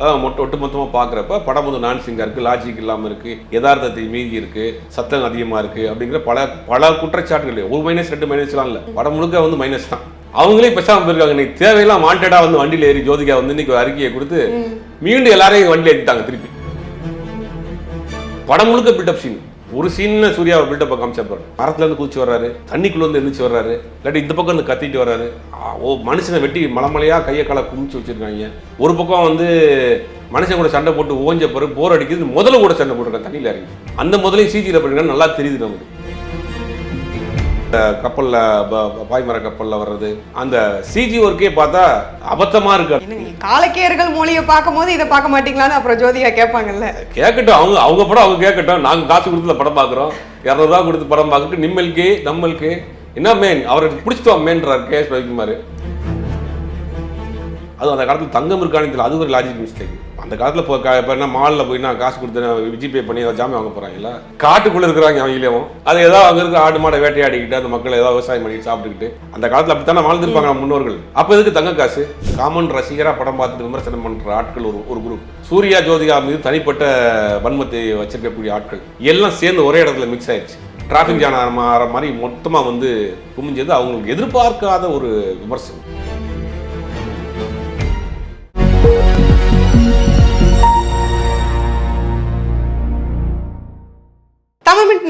மொட்டை ஒட்டு மொத்தமாக பார்க்குறப்ப படம் வந்து நான் சிங்காக இருக்குது லாஜிக் இல்லாமல் இருக்குது யதார்த்தத்தை மீறி இருக்குது சத்தம் அதிகமாக இருக்குது அப்படிங்கிற பல பல குற்றச்சாட்டுகள். ஒரு மைனஸ் ரெண்டு மைனஸ்லாம் இல்லை. படம் முழுக்க வந்து மைனஸ் தான். அவங்களே பேசாமல் போயிருக்காங்க. இன்னைக்கு தேவையெல்லாம் வாண்டடா வந்து வண்டியில் ஏறி ஜோதிகா வந்து இன்னைக்கு அறிக்கையை கொடுத்து மீண்டும் எல்லாரையும் வண்டியில் ஏற்றிட்டாங்க திருப்பி. படம் முழுக்க பில்டப் சீன் ஒரு சீன்ல சூர்யா பில்டப் காமிச்சப்பாரு மரத்துல இருந்து குதிச்சு வர்றாரு. தண்ணிக்குள்ள இருந்து எந்திரிச்சு வர்றாரு. இல்லாட்டி இந்த பக்கம் இருந்து கத்திட்டு வர்றாரு. ஓ மனுஷனை வெட்டி மலமலையா கையை காலை குமிச்சு வச்சிருக்காங்க. ஒரு பக்கம் வந்து மனுஷன் கூட சண்டை போட்டு ஓஞ்ச பிறகு போர் அடிக்கிறது முதல்ல கூட சண்டை போட்டுருக்காங்க தண்ணியில இறங்கி. அந்த முதலையும் சிஜியில் பண்ணிருக்காங்க நல்லா தெரியுது நமக்கு. கப்பல்ல பாய்மர கப்பல்ல வர்றது அந்த சிஜி ஒர்க்கே பார்த்தா அபத்தமா இருக்கு காலக்கேயர்கள் மொழியை பார்க்கும்போது இதை பார்க்க மாட்டீங்களான்னு அப்புறம் ஜோதிகா கேட்பாங்கல்ல. கேட்கட்டும் அவங்க அவங்க படம் அவங்க கேட்கட்டும். நாங்க காசு கொடுத்து படம் பார்க்குறோம். இரநூறுவா கொடுத்து படம் பார்க்கட்டு நிம்மலுக்கு நம்மளுக்கு என்ன மேன் அவருக்கு பிடிச்சிட்டோம் மேன்றார் கேஎஸ் ரவிக்குமார். அது அந்த காலத்தில் தங்கம் இருக்கானு தெரியல. அது ஒரு லாஜிக் மிஸ்டேக் அந்த காலத்தில் இப்போ இப்போ என்ன மாலில் போய் நான் காசு கொடுத்து விஜிபே பண்ணி ஏதாவது ஜாமான் வாங்க போகிறாங்களா காட்டுக்குள்ளே இருக்கிறாங்க அவங்களையும் அது ஏதாவது அங்கே இருக்க ஆடு மாடை வேட்டையாடிக்கிட்டு அந்த மக்கள் ஏதாவது விவசாயம் பண்ணிட்டு சாப்பிட்டுக்கிட்டு அந்த காலத்தில் அப்படித்தானே வாழ்ந்துருப்பாங்க முன்னோர்கள். அப்போ எதுக்கு தங்க காசு? காமன் ரசிகராக படம் பார்த்துட்டு விமர்சனம் பண்ணுற ஆட்கள் ஒரு ஒரு குரூப் சூர்யா ஜோதிகா மீது தனிப்பட்ட வன்மத்தை வச்சிருக்கக்கூடிய ஆட்கள். எல்லாம் சேர்ந்து ஒரே இடத்துல மிக்ஸ் ஆயிடுச்சு. டிராஃபிக் ஜாம் ஆகிற மாதிரி மொத்தமாக வந்து குமிஞ்சது. அவங்களுக்கு எதிர்பார்க்காத ஒரு விமர்சனம்.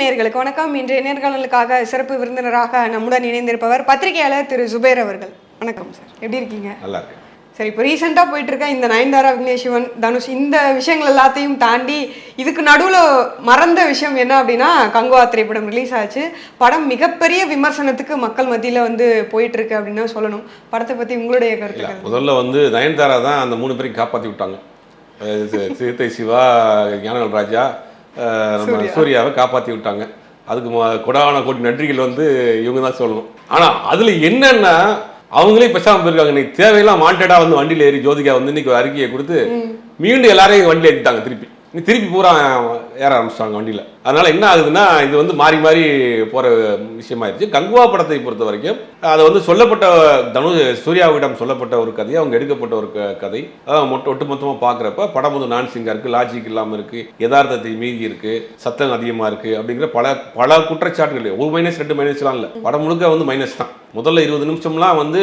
நேர்களுக்கு வணக்கம். இன்றைய நேர்காணலுக்காக சிறப்பு விருந்தினராக நம்முடன் இணைந்திருப்பவர் பத்திரிகையாளர் திரு சுபேர் அவர்கள். வணக்கம் சார். எப்படி இருக்கீங்க? நல்லா இருக்கு சரி இப்போ ரீசெண்டாக போயிட்டு இருக்க இந்த நயன்தாரா விக்னேஷ் சிவன் தனுஷ் இந்த விஷயங்கள் எல்லாத்தையும் தாண்டி இதுக்கு நடுவில் மறந்த விஷயம் என்ன அப்படின்னா கங்குவா திரைப்படம் ரிலீஸ் ஆச்சு. படம் மிகப்பெரிய விமர்சனத்துக்கு மக்கள் மத்தியில் வந்து போயிட்டு இருக்கு அப்படின்னு சொல்லணும். படத்தை பற்றி உங்களுடைய கருத்துக்கள்? முதல்ல வந்து நயன்தாரா தான் அந்த மூணு பேரையும் காப்பாற்றி விட்டாங்க. சிறுத்தை சிவா ஞானவேல் ராஜா நம்ம சூர்யா. சூர்யாவை காப்பாற்றி விட்டாங்க. அதுக்கு கொடான கோடி நன்றிகள் வந்து இவங்க தான் சொல்லணும். ஆனா அதுல என்னன்னா அவங்களே பேசாம போயிருக்காங்க. இன்னைக்கு தேவையெல்லாம் வாண்டடா வந்து வண்டியில் ஏறி ஜோதிகா வந்து இன்னைக்கு அறிக்கையை கொடுத்து மீண்டும் எல்லாரையும் வண்டியில் ஏற்றிட்டாங்க திருப்பி. திருப்பி பூரா ஏற ஆரம்பிச்சிட்டாங்க வண்டியில். அதனால் என்ன ஆகுதுன்னா இது வந்து மாறி மாறி போகிற விஷயமாயிருச்சு. கங்குவா படத்தை பொறுத்த வரைக்கும் அது வந்து சொல்லப்பட்ட தனு சூர்யாவிடம் சொல்லப்பட்ட ஒரு கதையை அவங்க எடுக்கப்பட்ட ஒரு க- கதை. அதான் மொட்டை ஒட்டு மொத்தமாக பார்க்குறப்ப படம் வந்து நான் இருக்குது லாஜிக் இல்லாமல் இருக்குது யதார்த்தத்தை மீதி இருக்குது சத்தம் அதிகமாக இருக்குது அப்படிங்கிற பல பல குற்றச்சாட்டுகள் ஒரு மைனஸ் ரெண்டு மைனஸ்லாம் இல்லை. படம் முழுக்க வந்து மைனஸ் தான். முதல்ல இருபது நிமிஷம்லாம் வந்து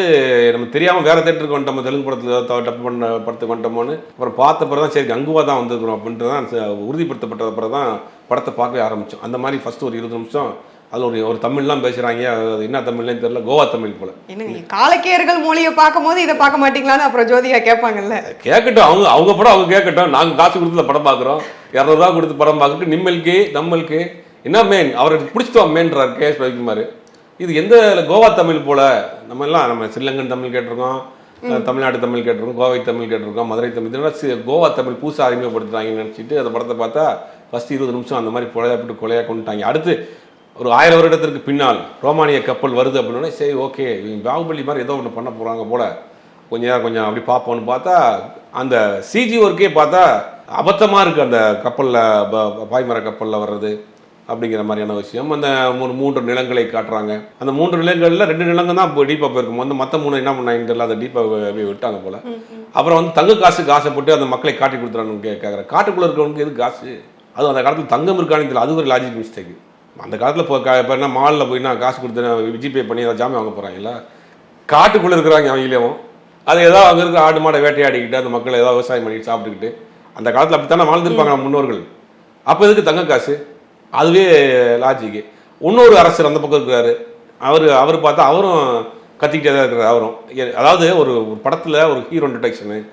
நம்ம தெரியாமல் வேற தேட்டருக்கு வந்துட்டோம் தெலுங்கு படத்தில் டப் பண்ண படத்துக்கு வந்துட்டோமோன்னு அப்புறம் பார்த்த பிறகு தான் சரி கங்குவா தான் வந்திருக்கிறோம் அப்படின்ட்டு தான் ச- உறுதிப்படுத்தப்பட்ட பிறகு தான் படத்தை பார்க்கவே ஆரம்பிச்சோம். அந்த மாதிரி ஃபர்ஸ்ட் ஒரு இருபது நிமிஷம் அதில் ஒரு ஒரு தமிழ்லாம் பேசுகிறாங்க அது என்ன தமிழ்னு தெரியல கோவா தமிழ் போல. என்னங்க காலக்கேயர்கள் மொழியை பார்க்கும்போது இதை பார்க்க மாட்டீங்களான்னு அப்புறம் ஜோதிகா கேட்பாங்கல்ல. கேட்கட்டும் அவங்க அவங்க படம் அவங்க கேட்கட்டும். நாங்கள் காசு கொடுத்து படம் பார்க்குறோம். இரநூறுவா கொடுத்து படம் பார்க்கட்டு நிம்மலுக்கு நம்மளுக்கு என்ன மேன் அவருக்கு பிடிச்சிட்டோம் மேன்றார் கே எஸ் ரவிக்குமார். இது எந்த கோவா தமிழ் போல? நம்ம எல்லாம் நம்ம ஸ்ரீலங்கன் தமிழ் கேட்டிருக்கோம். தமிழ்நாடு தமிழ் கேட்டிருக்கோம் கோவை தமிழ் கேட்டிருக்கோம் மதுரை தமிழ் இதெல்லாம் கோவா தமிழ் புதுசாக அறிமுகப்படுத்துறாங்கன்னு நினச்சிட்டு அந்த படத்தை பார்த்தா ஃபஸ்ட் இருபது நிமிஷம் அந்த மாதிரி கொலையாப்பட்டு கொலையாக கொண்டுட்டாங்க. அடுத்து ஒரு ஆயிரம் வருடத்திற்கு பின்னால் ரோமானிய கப்பல் வருது அப்படின்னா சரி ஓகே இவங்க பாகுபலி மாதிரி ஏதோ ஒன்று பண்ண போகிறாங்க போல. கொஞ்சம் நேரம் கொஞ்சம் அப்படி பார்ப்போம்னு பார்த்தா அந்த சிஜி ஒர்க்கே பார்த்தா அபத்தமாக இருக்குது அந்த கப்பலில் பாய்மர கப்பலில் வர்றது. அப்படிங்கிற மாதிரியான விஷயம். அந்த ஒரு மூன்று நிலங்களை காட்டுறாங்க. அந்த மூன்று நிலங்களில் ரெண்டு நிலங்கள் தான் இப்போ டீப்பாக போயிருக்கும். வந்து மற்ற மூணு என்ன பண்ணாங்க? தெரியல அதை டீப்பாக விட்டாங்க போல. அப்புறம் வந்து தங்க காசுக்கு ஆசைப்பட்டு அந்த மக்களை காட்டி கொடுத்துறான்னு கே கேட்குறேன் காட்டுக்குள்ளே இருக்கிறவனுக்கு எது காசு? அதுவும் அந்த காலத்தில் தங்கம் இருக்கானு தெரியல. அது ஒரு லாஜிக் மிஸ்டேக் அந்த காலத்தில் இப்போ இப்போ என்ன மாலில் போய் நான் காசு கொடுத்து விஜிபே பண்ணி ஏதாவது ஜாமான் வாங்க போகிறாங்களா காட்டுக்குள்ளே இருக்கிறாங்க அவங்களையும் அது ஏதாவது அங்கே இருக்கிற ஆடு மாடை வேட்டையாடிக்கிட்டு அந்த மக்கள் ஏதாவது விவசாயம் பண்ணிட்டு சாப்பிட்டுக்கிட்டு. அந்த காலத்தில் அப்படித்தானே வாழ்ந்துருப்பாங்க முன்னோர்கள். அப்போ எதுக்கு தங்க காசு? அதுவே லாஜிக்கு இன்னொரு அரசர் அந்த பக்கம் இருக்கிறாரு. அவர் அவர் பார்த்தா அவரும் கத்திக்கிட்டே தான் இருக்கிறார் அவரும். அதாவது ஒரு ஒரு படத்தில் ஒரு ஹீரோ டிடெக்ஷனு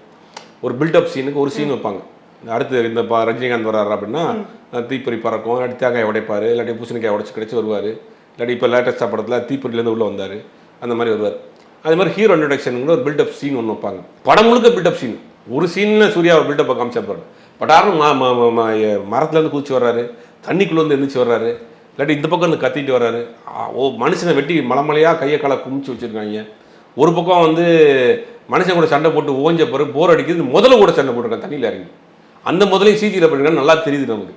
ஒரு பில்டப் சீனுக்கு ஒரு சீன் வைப்பாங்க. அடுத்து இந்த ப- ரஜினிகாந்த் வர்றாரு அப்படின்னா தீப்பொறி பறக்கும் இல்லாட்டி தேங்காய் உடைப்பார் இல்லாட்டி பூசணிக்காய் உடைச்சு கிடச்சி வருவார் இல்லாட்டி இப்போ லேட்டஸ்டாக படத்தில் தீப்பொறிலேருந்து உள்ளே வந்தார் அந்த மாதிரி வருவார். அதே மாதிரி ஹீரோ இன்ட்ரடக்ஷனுங்கிற ஒரு பில்டப் சீன் ஒன்று வைப்பாங்க. படம் முழுக்க பில்டப் சீன் ஒரு சீன்ல சூர்யா ஒரு பில்டப்பை காமிச்சிருப்பாரு பட் ஆரும் மரத்துலேருந்து குதிச்சு வர்றாரு. தண்ணிக்குள்ளே வந்து எந்திரிச்சு வர்றாரு. இல்லாட்டி இந்த பக்கம் வந்து கத்திட்டு வர்றாரு. ஓ மனுஷனை வெட்டி மலமலையாக கையை காலை குமிச்சு வச்சிருக்காங்க. ஒரு பக்கம் வந்து மனுஷன் கூட சண்டை போட்டு ஓஞ்ச பிறகு போர் அடிக்கிறது முதல்ல கூட சண்டை போட்டிருக்காங்க தண்ணியில் இறங்கி. அந்த முதலையும் சிஜியில் பண்ணிருக்காங்க நல்லா தெரியுது நமக்கு.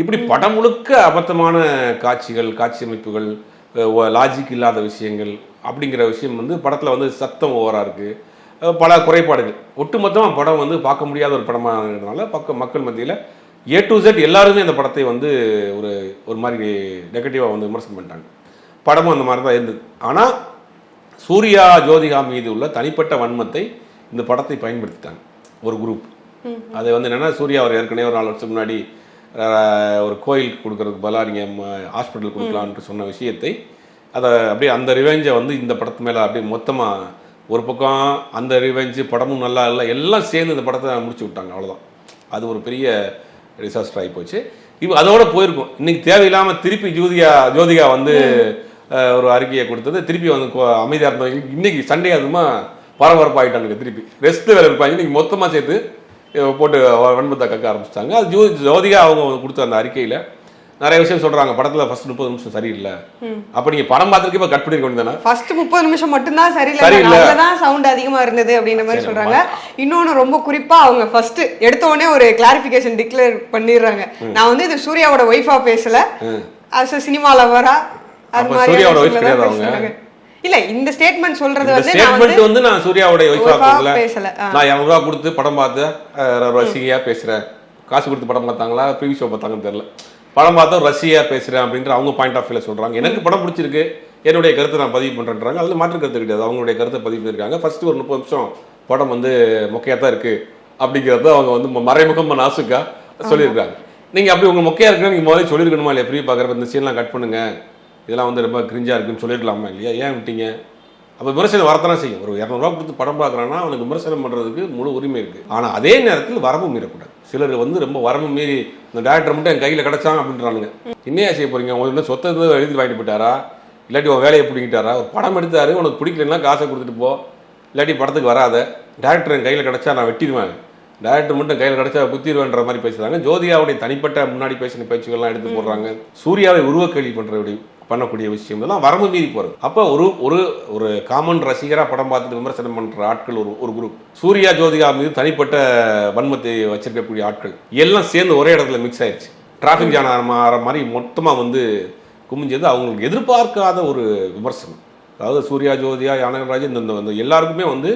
இப்படி படம் முழுக்க அபத்தமான காட்சிகள் காட்சி அமைப்புகள் லாஜிக் இல்லாத விஷயங்கள் அப்படிங்கிற விஷயம் வந்து படத்தில் வந்து சத்தம் ஓவராக இருக்குது பல குறைபாடுகள். ஒட்டுமொத்தமாக படம் வந்து பார்க்க முடியாத ஒரு படமாக இருக்கிறதுனால பக்க மக்கள் மத்தியில் ஏ டு Z எல்லாருமே அந்த படத்தை வந்து ஒரு ஒரு மாதிரி நெகட்டிவாக வந்து விமர்சனம் பண்ணிட்டாங்க. படமும் அந்த மாதிரி தான் இருந்தது. ஆனால் சூர்யா ஜோதிகா மீது உள்ள தனிப்பட்ட வன்மத்தை இந்த படத்தை பயன்படுத்திட்டாங்க. ஒரு குரூப் அது வந்து என்னன்னா சூர்யா அவர் ஏற்கனவே ஒரு நாலு வருஷம் முன்னாடி ஒரு கோயிலுக்கு கொடுக்கறதுக்கு பதிலாக நீங்கள் ஹாஸ்பிட்டல் கொடுக்கலான்ட்டு சொன்ன விஷயத்தை அதை அப்படியே அந்த ரிவெஞ்சை வந்து இந்த படத்து மேலே அப்படியே மொத்தமாக ஒரு பக்கம் அந்த ரிவெஞ்சு படமும் நல்லா இல்லை எல்லாம் சேர்ந்து இந்த படத்தை முடிச்சு விட்டாங்க. அவ்வளோதான் அது ஒரு பெரிய டிசாஸ்டர் ஆகி போச்சு. இப்போ அதோட போயிருக்கும். இன்னைக்கு தேவையில்லாமல் திருப்பி ஜோதிகா ஜோதிகா வந்து ஒரு அறிக்கையை கொடுத்தது. திருப்பி வந்து அமைதியாக அமைதியா இன்னைக்கு சண்டே அதுமா பரபரப்பாயிட்டானுங்க திருப்பி. ரெஸ்ட் வேலை இருப்பாங்க இன்னைக்கு மொத்தமாக சேர்த்து போட்டு வன்மத்தை கக்க ஆரம்பிச்சிட்டாங்க. அது ஜோ ஜோதிகா அவங்க கொடுத்த அந்த அறிக்கையில் நிறைய விஷயம் சொல்றாங்க. படத்துல ஃபர்ஸ்ட் முப்பது நிமிஷம் சரியில்லை. அப்ப நீங்க படம் பார்த்துருக்கே இப்போ கட் பண்ணிருக்க வேண்டியதானே ஃபர்ஸ்ட் முப்பது நிமிஷம் மட்டும்தான் சரியில்லை. சரியில்லை. அதுலதான் சவுண்ட் அதிகமா இருந்தது அப்படின்ற மாதிரி சொல்றாங்க. இன்னொன்னு ரொம்ப குறிப்பா அவங்க ஃபர்ஸ்ட் எடுத்த உடனே ஒரு கிளாரிபிகேஷன் டிக்ளேர் பண்ணிடுறாங்க. நான் வந்து இது சூர்யாவோட ஒய்ஃபா பேசல. சினிமா லவரா அது மாதிரி சூர்யாவோட தான். இல்ல இந்த ஸ்டேட்மெண்ட் சொல்றது வந்து ஸ்டேட்மெண்ட் வந்து நான் சூர்யாவுடைய ஒய்ஃபா பேசல. நான் இரநூறுவா கொடுத்து படம் பார்த்து ரசிகையா பேசுறேன். காசு கொடுத்து படம் பார்த்தாங்களா? ப்ரீவி ஷோ பார்த்தாங்கன்னு தெரியல. படம் பார்த்தா ஒரு ரசிகையா பேசுறேன் அப்படின்ற அவங்க பாயிண்ட் ஆஃப் வியூல சொல்றாங்க. எனக்கு படம் பிடிச்சிருக்கு. என்னுடைய கருத்தை நான் பதிவு பண்றேன்றாங்க. அதுல மாற்று கருத்து கிடையாது. அவங்களுடைய கருத்தை பதிவு பண்ணிருக்காங்க. ஃபர்ஸ்ட் ஒரு முப்பது நிமிஷம் படம் வந்து மொக்கையா தான் இருக்கு அப்படிங்கறத அவங்க வந்து ம- மறைமுகம் நாசுக்கா சொல்லியிருக்காங்க. நீங்க அப்படி உங்க மொக்கையா இருக்குன்னு நீங்க முதல்ல சொல்லிருக்கணுமா இல்லையா? ப்ரீ பார்க்குறப்ப இந்த சீன்லாம் கட் பண்ணுங்க. இதெல்லாம் வந்து ரொம்ப கிரிஞ்சா இருக்குன்னு சொல்லிருக்கலாமா இல்லையா? ஏன் விட்டீங்க? அப்போ விமர்சனம் வரத்தானே செய்யும். ஒரு இரநூறுவா கொடுத்து படம் பார்க்குறான்னா அவனுக்கு விமர்சனம் பண்ணுறதுக்கு முழு உரிமை இருக்குது ஆனால் அதே நேரத்தில் வரம்பு மீறக்கூடாது. சிலர் வந்து ரொம்ப வரம்பு மீறி இந்த டேரக்டர் மட்டும் என் கையில் கிடச்சான் அப்படின்றானுங்க. என்னையா செய்ய போறீங்க? உங்களுக்கு என்ன சொத்தை எழுதி வாங்கிட்டு போயிட்டாரா? இல்லாட்டி உன் வேலையை பிடிக்கிட்டாரா ஒரு படம் எடுத்தாரு உனக்கு பிடிக்கலன்னா காசை கொடுத்துட்டு போ. இல்லாட்டி படத்துக்கு வராத. டேரக்டர் என் கையில் கிடச்சா நான் வெட்டிடுவேன். டேரக்டர் மட்டும் கையில் கிடச்சா குத்திடுவேன்ற மாதிரி பேசுகிறாங்க ஜோதியாவுடைய தனிப்பட்ட முன்னாடி பேசின பேச்சுக்கள்லாம் எடுத்து போடுறாங்க. சூர்யாவை உருவக்கேள்வி பண்ற பண்ணக்கூடிய விஷயம் இதெல்லாம் வரம்பு மீறி போகிறது அப்போ ஒரு ஒரு ஒரு காமன் ரசிகராக படம் பார்த்துட்டு விமர்சனம் பண்ணுற ஆட்கள் ஒரு ஒரு குரூப் சூர்யா ஜோதிகா மீது தனிப்பட்ட வன்மத்தை வச்சிருக்கக்கூடிய ஆட்கள். எல்லாம் சேர்ந்து ஒரே இடத்துல மிக்ஸ் ஆயிடுச்சு டிராஃபிக் ஜான் ஆகிற மாதிரி மொத்தமாக வந்து குமிஞ்சது. அவங்களுக்கு எதிர்பார்க்காத ஒரு விமர்சனம். அதாவது சூர்யா ஜோதியா யானகராஜ் இந்த வந்து இந்த எல்லாருக்குமே வந்து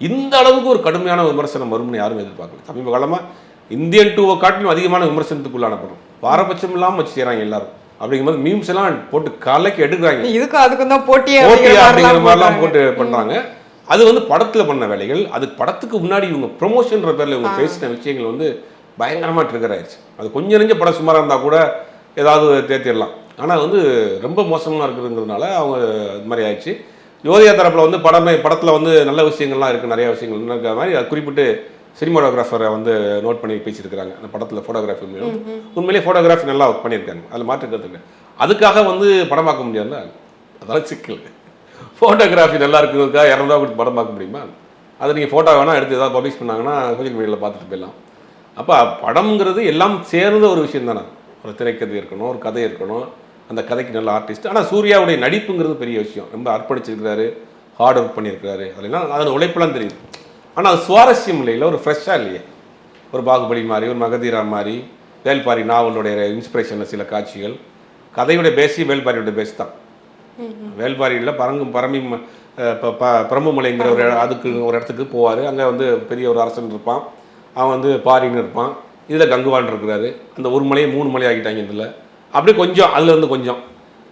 இந்த அளவுக்கு ஒரு கடுமையான விமர்சனம் வரும்னு யாரும் எதிர்பார்க்கல. சமீப காலமாக இந்தியன் டூவை காட்டிலும் அதிகமான விமர்சனத்துக்குள்ளான படம் பாரபட்சம் இல்லாமல் வச்சு செய்கிறாங்க எல்லாரும். அப்படிங்கும்போது மீம்ஸ் எல்லாம் போட்டு கலைக்கு எடுக்கிறாங்க. இதுக்கும் அதுக்கும் தான் போட்டியே அப்படிங்கிற மாதிரிலாம். போட்டு பண்றாங்க. அது வந்து படத்துல பண்ண வேலைகள். அது படத்துக்கு முன்னாடி இவங்க ப்ரொமோஷன்ற பேர்ல இவங்க பேசின விஷயங்கள் வந்து பயங்கரமா ட்ரிகர் ஆயிடுச்சு அது கொஞ்சம் நெஞ்ச படம் சுமாரா இருந்தா கூட ஏதாவது தேத்திடலாம் ஆனா வந்து ரொம்ப மோசமா இருக்குதுங்கிறதுனால அவங்க அது மாதிரி ஆயிடுச்சு. யோதியா தரப்புல வந்து படமே படத்துல வந்து நல்ல விஷயங்கள்லாம் இருக்கு நிறைய விஷயங்கள். இருக்கிற மாதிரி அது குறிப்பிட்டு சினிமாடோகிராஃபரை வந்து நோட் பண்ணி பேசியிருக்கிறாங்க. அந்த படத்தில் ஃபோட்டோகிராஃபி உண்மையிலேயே ஃபோட்டோகிராஃபி நல்லா ஒர்க் பண்ணியிருக்காங்க. அதில் மாற்று கருத்து அதுக்காக வந்து படம் பார்க்க முடியாதுல்ல? அதெல்லாம் சிக்கல். ஃபோட்டோகிராஃபி நல்லா இருக்கிறதுக்காக இரநூறுவா கொடுத்து படம் பார்க்க முடியுமா? அதை நீங்கள் ஃபோட்டோ வேணால் எடுத்து ஏதாவது பப்ளிஷ் பண்ணாங்கன்னா சோஷியல் மீடியாவில் பார்த்துட்டு போயிடலாம். அப்போ படம்ங்கிறது எல்லாம் சேர்ந்த ஒரு விஷயம் தானே. ஒரு திரைக்கதை இருக்கணும் ஒரு கதை இருக்கணும். அந்த கதைக்கு நல்ல ஆர்டிஸ்ட் ஆனால் சூர்யாவுடைய நடிப்புங்கிறது பெரிய விஷயம். ரொம்ப அர்ப்பணிச்சிருக்கிறாரு ஹார்ட் ஒர்க் பண்ணியிருக்கிறாரு. அதெல்லாம் அதில் உழைப்பெல்லாம் தெரியுது. ஆனால் அது சுவாரஸ்யம் இல்லை இல்லை ஒரு ஃப்ரெஷ்ஷாக இல்லையே? ஒரு பாகுபலி மாதிரி ஒரு மகதீரா மாதிரி வேல்பாரி நாவலுடைய இன்ஸ்பிரேஷனில் சில காட்சிகள். கதையுடைய பேசி வேல்பாரியோட பேஸ் தான். வேல்பாரியில் பரங்கும் பரமி பிரம்புமலைங்கிற ஒரு அதுக்கு ஒரு இடத்துக்கு போவார். அங்கே வந்து பெரிய ஒரு அரசன் இருப்பான். அவன் வந்து பாரின்னு இருப்பான். இதில் கங்குவான் இருக்கிறாரு. அந்த ஒரு மலையை மூணு மலை ஆக்கிட்டாங்க இதில். அப்படியே கொஞ்சம் அதுல இருந்து கொஞ்சம்.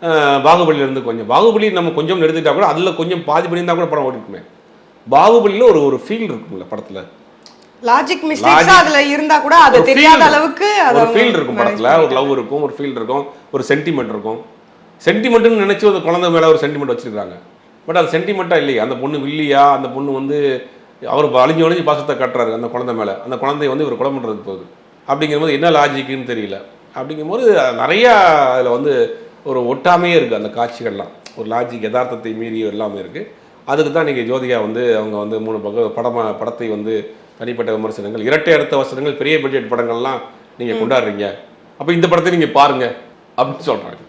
அஹ் பாகுபலியில இருந்து கொஞ்சம். பாகுபலி நம்ம கொஞ்சம் எடுத்துக்கிட்டா கூட அதில் கொஞ்சம் பாதி பண்ணியிருந்தா கூட படம் ஓடிக்குமே பாகுபலியில் ஒரு ஒரு ஃபீல் இருக்கும்ல படத்தில். லாஜிக் மிஸ்டேக்ஸ் அதுல இருந்தா கூட அது தெரியாத அளவுக்கு ஒரு ஃபீல் இருக்கும் படத்துல. ஒரு லவ் இருக்கும் ஒரு ஃபீல் இருக்கும் ஒரு சென்டிமெண்ட் இருக்கும். சென்டிமெண்ட்னு நினைச்சு அந்த குழந்தை மேல ஒரு சென்டிமெண்ட் வச்சிருக்காங்க பட் அது சென்டிமெண்ட்டா இல்லையே. அந்த பொண்ணு வில்லியா? அந்த பொண்ணு வந்து அவர் அழிஞ்சு ஒழிஞ்சு பாசத்தை கட்டுறாரு அந்த குழந்தை மேல. அந்த குழந்தைய வந்து இவர் கொலை பண்றதுக்கு போகுது. அப்படிங்கும்போது என்ன லாஜிக்குன்னு தெரியல. அப்படிங்கும்போது நிறைய அதுல வந்து ஒரு ஒட்டாமையே இருக்கு அந்த காட்சிகள்லாம். ஒரு லாஜிக் யதார்த்தத்தை மீறி எல்லாமே இருக்கு. அதுக்கு தான் நீங்கள் ஜோதிகா வந்து அவங்க வந்து மூணு பக்கம் படமா படத்தை வந்து தனிப்பட்ட விமர்சனங்கள் இரட்டை அடுத்த வசனங்கள் பெரிய பட்ஜெட் படங்கள்லாம் நீங்கள் கொண்டாடுறீங்க. அப்போ இந்த படத்தை நீங்கள் பாருங்க அப்படின்னு சொல்கிறாங்க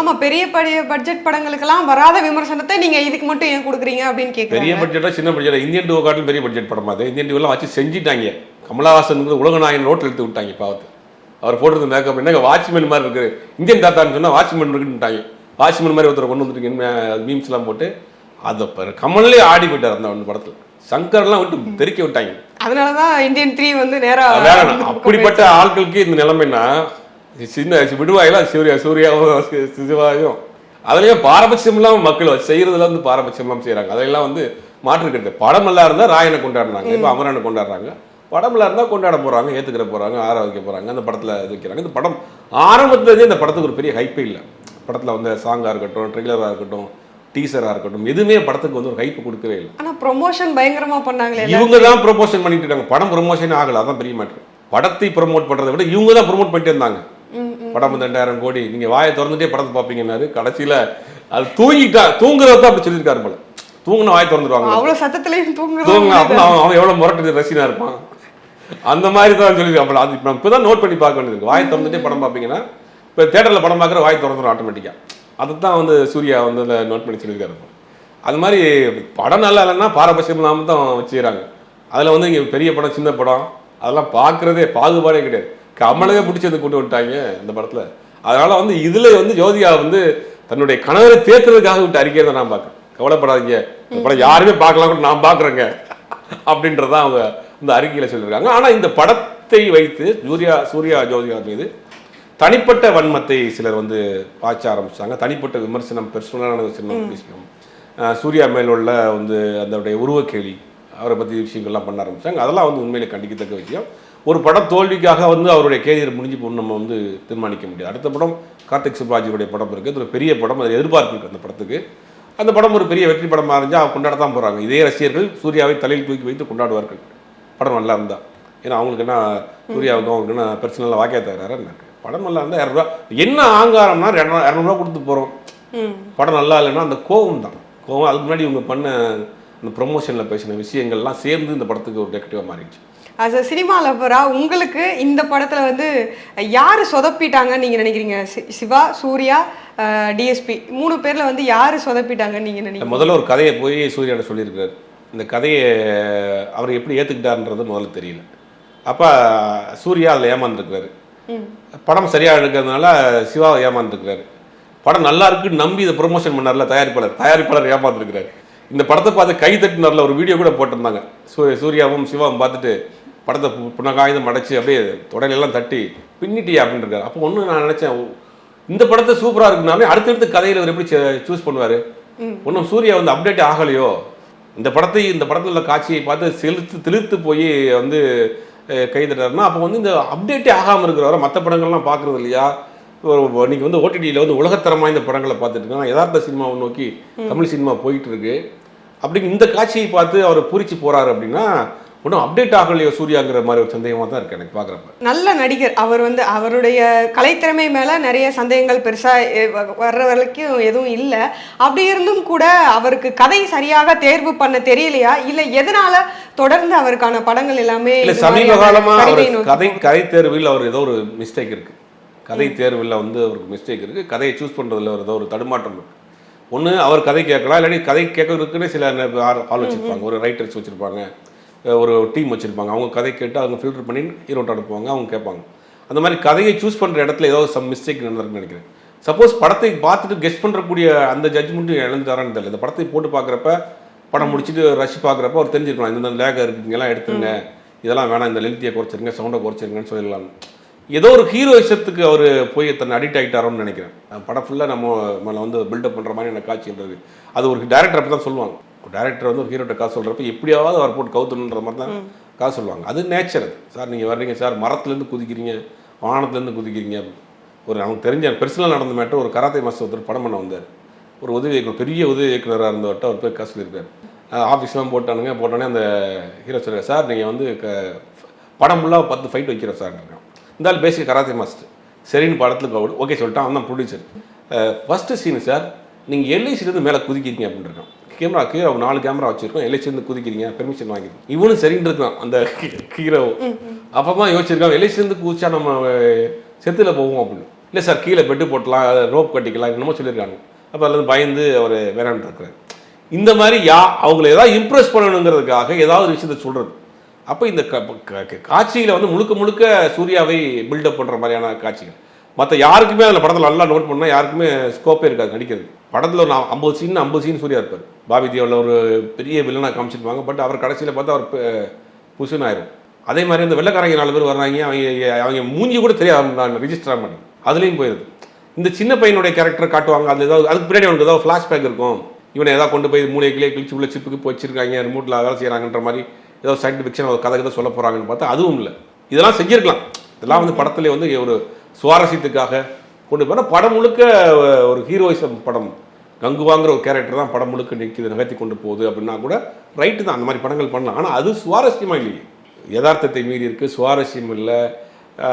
ஆமா பெரிய பெரிய பட்ஜெட் படங்களுக்கெல்லாம் வராத விமர்சனத்தை நீங்க இதுக்கு மட்டும் ஏன் கொடுக்குறீங்க அப்படின்னு பெரிய கேக்குறாங்க பட்ஜெட்டா சின்ன பட்ஜெட்டா இந்தியன் டூ காட்டிலும் பெரிய பட்ஜெட் படமா அது? இந்தியன் டூலாம் வச்சு செஞ்சிட்டாங்க. கமலஹாசன் உலகநாயகன் ரோட்டில் எடுத்து விட்டாங்க பாவத்து அவர். போட்டிருந்த மேக்கப் என்னங்க வாட்ச்மேன் மாதிரி இருக்கு இந்தியன் தாத்தான்னு சொன்னா வாட்ச்மேன் இருக்குன்னுட்டாங்க. வாட்ச்மேன் மாதிரி ஒருத்தர் கொண்டு வந்துருக்கீங்க மீம்ஸ்லாம் போட்டு அதை பாரு கமல்லே ஆடி போயிட்டார் அந்த அந்த படத்தில். சங்கர்லாம் விட்டு தெறிக்க விட்டாங்க. அதனாலதான் இந்தியன் த்ரீ வந்து நேரா வேற அப்படிப்பட்ட ஆட்களுக்கு இந்த நிலைமைன்னா சின்ன விடுவாயெல்லாம் சூர்யா சூர்யாவும் சிவாயும் அதுலயும் பாரபட்சம் மக்கள் செய்யறதுல வந்து பாரபட்சம் இல்லாம செய்யறாங்க. அதெல்லாம் வந்து மாற்றுக்கிறது படம் எல்லாம் இருந்தா ராயனை கொண்டாடுறாங்க இப்ப அமரனை கொண்டாடுறாங்க. படம் எல்லாம் இருந்தா கொண்டாட போறாங்க ஏத்துக்கிற போறாங்க ஆற வைக்க போறாங்க. அந்த படத்துல இது வைக்கிறாங்க. இந்த படம் ஆரம்பத்துல இருந்தே இந்த படத்துக்கு ஒரு பெரிய ஹைப்பே இல்லை. படத்துல வந்து சாங்கா இருக்கட்டும் ட்ரெய்லரா இருக்கட்டும் டீசரா இருக்கட்டும் எதுவுமே படத்துக்கு வந்து ஒரு ஹைப் கொடுக்கவே இல்லை. ஆனா ப்ரொமோஷன் பயங்கரமா பண்ணாங்களே. இவங்க தான் ப்ரொமோஷன் பண்ணிட்டு இருக்காங்க. படம் ப்ரொமோஷன் ஆகல அதான் பெரிய மேட்ரு படத்தை ப்ரோமோட் பண்றதை விட இவங்க தான் ப்ரோமோட் பண்ணிட்டே இருந்தாங்க. படம் வந்து ரெண்டாயிரம் கோடி நீங்க வாயை திறந்துட்டே படத்தை பார்ப்பீங்கன்னாரு. கடைசியில அது தூங்கிட்டா தூங்குறத தான் அப்படி சொல்லியிருக்காரு போல. தூங்குன வாயை திறந்துருவாங்க அவ்வளவு சத்தத்திலயும் தூங்க தூங்குறோம் அப்படின்னு அவன் அவன் எவ்வளவு முரட்டு ரசிகனா இருப்பான். அந்த மாதிரி தான் சொல்லியிருக்காங்க அது இப்போ இப்பதான் நோட் பண்ணி பார்க்க வேண்டியது. வாயை திறந்துட்டே படம் பார்ப்பீங்கன்னா இப்போ தேட்டரில் படம் பார்க்குற வாய் திறந்துடும் ஆட்டோமேட்டிக்காக அதுதான் வந்து சூர்யா வந்து அதில் நோட் பண்ணி சொல்லியிருக்காரு. அது மாதிரி படம் நல்லா இல்லைன்னா பாரபட்சம் இல்லாமல் தான் வச்சுக்கிறாங்க அதில் வந்து இங்கே பெரிய படம் சின்ன படம் அதெல்லாம் பார்க்குறதே பாகுபாடே கிடையாது. கமலவே பிடிச்சது கொண்டு வந்துட்டாங்க இந்த படத்தில். அதனால் வந்து இதில் வந்து ஜோதிகா வந்து தன்னுடைய கணவரை தேர்த்துறதுக்காக விட்டு அறிக்கையை நான் பார்க்குறேன். கவலைப்படாதீங்க. இந்த படம் யாருமே பார்க்கலாம் கூட நான் பார்க்குறேங்க. அப்படின்றதான் அவங்க இந்த அறிக்கையில் சொல்லியிருக்காங்க. ஆனால் இந்த படத்தை வைத்து சூர்யா சூர்யா ஜோதிகா மீது தனிப்பட்ட வன்மத்தை சிலர் வந்து பாய்ச்ச ஆரம்பிச்சாங்க. தனிப்பட்ட விமர்சனம் பெர்சனலான விமர்சனம் அஹ் சூர்யா மேல் உள்ள வந்து அதனுடைய உருவக்கேலி அவரை பற்றி விஷயங்கள்லாம் பண்ண ஆரம்பிச்சாங்க. அதெல்லாம் வந்து உண்மையிலே கண்டிக்கத்தக்க விஷயம். ஒரு படம் தோல்விக்காக வந்து அவருடைய கேரியர் முடிஞ்சு போகணும் நம்ம வந்து தீர்மானிக்க முடியாது. அடுத்த படம் கார்த்திக் சுப்ராஜியுடைய படம் இருக்குது ஒரு பெரிய படம். அது எதிர்பார்ப்பு இருக்கு அந்த படத்துக்கு. அந்த படம் ஒரு பெரிய வெற்றி படமாக இருந்தால் அவங்க கொண்டாட தான் போகிறாங்க இதே ரசிகர்கள் சூர்யாவை தலையில் தூக்கி வைத்து கொண்டாடுவார்கள். படம் நல்லா இருந்தா. ஏன்னா அவங்களுக்கு என்ன சூர்யாவுக்கும் அவங்களுக்கு என்ன பர்சனலாக வாக்கியா தகராறு என்ன? படம் நல்லா இருந்தால் இரநூறுவா. என்ன ஆங்காரம்னா இரநூறுவா இரநூறுவா கொடுத்து போகிறோம். படம் நல்லா இல்லைன்னா அந்த கோவம் தான். கோவம் அதுக்கு முன்னாடி இவங்க பண்ண அந்த ப்ரொமோஷனில் பேசின விஷயங்கள்லாம் சேர்ந்து இந்த படத்துக்கு ஒரு நெகட்டிவாக மாறிடுச்சு. அஸ் அ சினிமா லவ்வரா உங்களுக்கு இந்த படத்துல வந்து யாரு சொதப்பிட்டாங்கன்னு நீங்க நினைக்கிறீங்க? சிவா சூர்யா டிஎஸ்பி மூணு பேர்ல வந்து யாரு சொதப்பிட்டாங்கன்னு நீங்க நினைக்கிறீங்க? முதல்ல ஒரு கதையை போய் சூர்யாட்ட சொல்லியிருக்காரு. இந்த கதையை அவர் எப்படி ஏற்றுக்கிட்டாருன்றது முதல்ல தெரியல. அப்போ சூர்யா அதில் ஏமாந்துருக்கிறாரு. படம் சரியாக எடுக்கிறதுனால சிவா ஏமாந்துருக்கிறாரு. படம் நல்லா இருக்குன்னு நம்பி இதை ப்ரொமோஷன் பண்ணார்ல தயாரிப்பாளர். தயாரிப்பாளர் ஏமாந்துருக்கிறாரு. இந்த படத்தை பார்த்து கை தட்டினார்ல ஒரு வீடியோ கூட போட்டிருந்தாங்க. சூ- சூர்யாவும் சிவாவும் பார்த்துட்டு படத்தை புனகாயுதம் அடைச்சு அப்படியே தொடையிலெல்லாம் தட்டி பின்னிட்டியா அப்படின்னு இருக்காரு அப்போ ஒன்று நான் நினச்சேன் இந்த படத்தை சூப்பராக இருக்குனாலே அடுத்தடுத்த கதையில் அவர் எப்படி சூஸ் பண்ணுவார்? ஒன்றும் சூர்யா வந்து அப்டேட் ஆகலையோ? இந்த படத்தை இந்த படத்தில் உள்ள காட்சியை பார்த்து செலுத்து திழுத்து போய் வந்து அஹ், கை தட்டுறாருன்னா அப்போ வந்து இந்த அப்டேட்டே ஆகாமல் இருக்கிறவரை மற்ற படங்கள்லாம் பார்க்குறது இல்லையா? இன்னைக்கு வந்து ஓடிடியில் வந்து உலகத்தரம் வாய்ந்த படங்களை பார்த்துட்டு இருக்கோம் யதார்த்த சினிமாவை நோக்கி தமிழ் சினிமா போயிட்டு இருக்கு. அப்படி இந்த காட்சியை பார்த்து அவர் பூரிச்சு போறாரு அப்படின்னா ஒன்றும் அப்டேட் ஆகலையோ சூர்யாங்கிற மாதிரி ஒரு சந்தேகமாக தான் இருக்கு எனக்கு பார்க்குறப்ப நல்ல நடிகர். அவர் வந்து அவருடைய கலைத்திறமை மேல நிறைய சந்தேகங்கள் பெருசா எ- வ- வர்ற வரைக்கும் எதுவும் இல்ல. அப்படி இருந்தும் கூட அவருக்கு கதை சரியாக தேர்வு பண்ண தெரியலையா? இல்ல எதனால தொடர்ந்து அவருக்கான படங்கள் எல்லாமே இல்ல சமீப மாதிரியான காலமா அவர் கதை கதை தேர்வில் அவர் ஏதோ ஒரு மிஸ்டேக் இருக்கு. கதை தேர்வில் வந்து அவருக்கு மிஸ்டேக் இருக்கு. கதையை சூஸ் பண்றதுல ஒரு ஏதோ ஒரு தடுமாற்றம் இருக்கு. ஒன்று அவர் கதை கேட்கலாம் இல்லாட்டி கதை கேட்கறதுக்குன்னு சில ஆள் வச்சிருப்பாங்க ஒரு ரைட்டர்ஸ் வச்சிருப்பாங்க. ஒரு டீம் வச்சிருப்பாங்க. அவங்க கதை கேட்டு அவங்க ஃபில்டர் பண்ணி ஹீரோட்ட அனுப்புவாங்க. அவங்க கேட்பாங்க. அந்த மாதிரி கதையை சூஸ் பண்ற இடத்துல ஏதோ சம் மிஸ்டேக் நடந்திருக்குன்னு நினைக்கிறேன். சப்போஸ் படத்தை பார்த்துட்டு கெஸ்ட் பண்றக்கூடிய அந்த ஜட்ஜ்மெண்ட்டும் இழந்துட்டாரான்னு தெரியல. இந்த படத்தை போட்டு பார்க்குறப்ப படம் முடிச்சுட்டு ரஷ் பார்க்குறப்ப அவர் தெரிஞ்சிருக்கலாம். இந்த லேக் இருக்கு இங்கெல்லாம் எடுத்துருங்க. இதெல்லாம் வேணாம் இந்த லென்த்தியை குறைச்சிருங்க சவுண்டை குறைச்சிருங்கன்னு சொல்லிடலாம். ஏதோ ஒரு ஹீரோயிசத்துக்கு அவர் போய் தன்னை அடிக்ட் ஆகிட்டாரோன்னு நினைக்கிறேன். படம் ஃபுல்லாக நம்ம மேலே வந்து பில்டப் பண்ணுற மாதிரி எனக்கு காட்சின்றது அது ஒரு டேரக்டர் அப்படி தான் சொல்லுவாங்க. டேரக்டர் வந்து ஒரு ஹீரோட்ட காசு சொல்கிறப்ப எப்படியாவது அவர் போட்டு கவுத்தணுன்ற மாதிரி தான் காசு சொல்லுவாங்க. அது நேச்சர் அது. சார் நீங்கள் வர்றீங்க சார் மரத்துலேருந்து குதிக்கிறீங்க வானத்துலேருந்து குதிக்கிறீங்க. ஒரு நமக்கு தெரிஞ்ச பெர்சனலாக நடந்த மேட்டர் ஒரு கராத்தே மாஸ்டர் ஒருத்தர் படம் பண்ண வந்தார். ஒரு உதவி இயக்குனர் பெரிய உதவி இயக்குனராக இருந்தவர்கிட்ட அவர் போய் காசு சொல்லியிருக்காரு. ஆஃபீஸ்லாம் போட்டானுங்க போட்டோன்னே அந்த ஹீரோ சொல்லுங்க சார் நீங்கள் வந்து க படம் ஃபுல்லாக பத்து ஃபைட் வைக்கிறோம் சார். ஆள் பேசிக் கராத்தே மாஸ்டர் சரின்னு படத்துக்கு ஓகே சொல்லிட்டான் அவன் தான் ப்ரொடியூசர் ஃபஸ்ட்டு சீனு சார் நீங்கள் எல்ஐசிலேருந்து மேலே குதிக்கிறீங்க இருக்கான். கேமரா கீழே நாலு கேமரா வச்சிருக்கோம். எல்ஐசிலேருந்து குதிக்கிறீங்க பெர்மிஷன் வாங்கிருக்கோம் இவனும் சரின்னு இருக்கான் அந்த ஹீரோவும் அப்பமா யோசிச்சிருக்கான் எல்ஐசிலேருந்து குதிச்சா நம்ம செத்துல போவோம் அப்படின்னு. இல்லை சார் கீழே பெட்டு போட்டலாம் ரோப் கட்டிக்கலாம் என்னமோ சொல்லியிருக்காங்க. அப்போ அதில் பயந்து அவர் வேணான்னு இருக்கிறார் இந்த மாதிரி யா அவங்கள ஏதாவது இம்ப்ரெஸ் பண்ணணுங்கிறதுக்காக ஏதாவது ஒரு விஷயத்த சொல்கிறது அப்போ இந்த க- வந்து முழுக்க முழுக்க சூர்யாவை பில்டப் பண்ணுற மாதிரியான காட்சிகள். மற்ற யாருக்குமே அதில் படத்தில் நல்லா நோட் பண்ணால் யாருக்குமே ஸ்கோப்பே இருக்காது நடிக்கிறது. படத்தில் ஒரு ஐம்பது சீன் ஐம்பது சீன் சூர்யா இருப்பார். பாபி தேவில் ஒரு பெரிய வில்லனாக காமிச்சிருப்பாங்க பட் அவர் கடைசியில் பார்த்தா அவர் பு- புசுன்னு ஆயிரும். அதே மாதிரி அந்த வெள்ளக்காரங்க நாலு பேர் வர்றாங்க அவங்க அவங்க மூஞ்சி கூட தெரியாது ரிஜிஸ்டர் ஆக மாட்டேன் அதுலேயும் போயிடுது இந்த சின்ன பையனுடைய கேரக்டர் காட்டுவாங்க அது ஏதாவது அதுக்கு பின்னாடி அவனுக்கு ஏதாவது ஃப்ளாஷ்பேக் இருக்கும். இவனை ஏதாவது கொண்டு போய் மூளைக்கிலே கிழிச்சு உள்ள சிப்புக்கு போய் வச்சிருக்காங்க ரிமோட்டில் வேலை செய்கிறாங்கன்ற மாதிரி ஏதாவது சயின்டிஃபிக்ஷன் ஒரு கதை கதை சொல்ல போகிறாங்கன்னு பார்த்தா அதுவும் இல்லை. இதெல்லாம் செஞ்சிருக்கலாம். இதெல்லாம் வந்து படத்துலேயே வந்து ஒரு சுவாரஸ்யத்துக்காக கொண்டு போனால் படம் முழுக்க ஒரு ஹீரோயிசம் படம். கங்குவாங்கிற ஒரு கேரக்டர் தான் படம் முழுக்க நிற்கிது நகர்த்தி கொண்டு போகுது அப்படின்னா கூட ரைட்டு தான் அந்த மாதிரி படங்கள் பண்ணலாம். ஆனால் அது சுவாரஸ்யமாக இல்லையே. யதார்த்தத்தை மீறி இருக்குது சுவாரஸ்யம் இல்லை.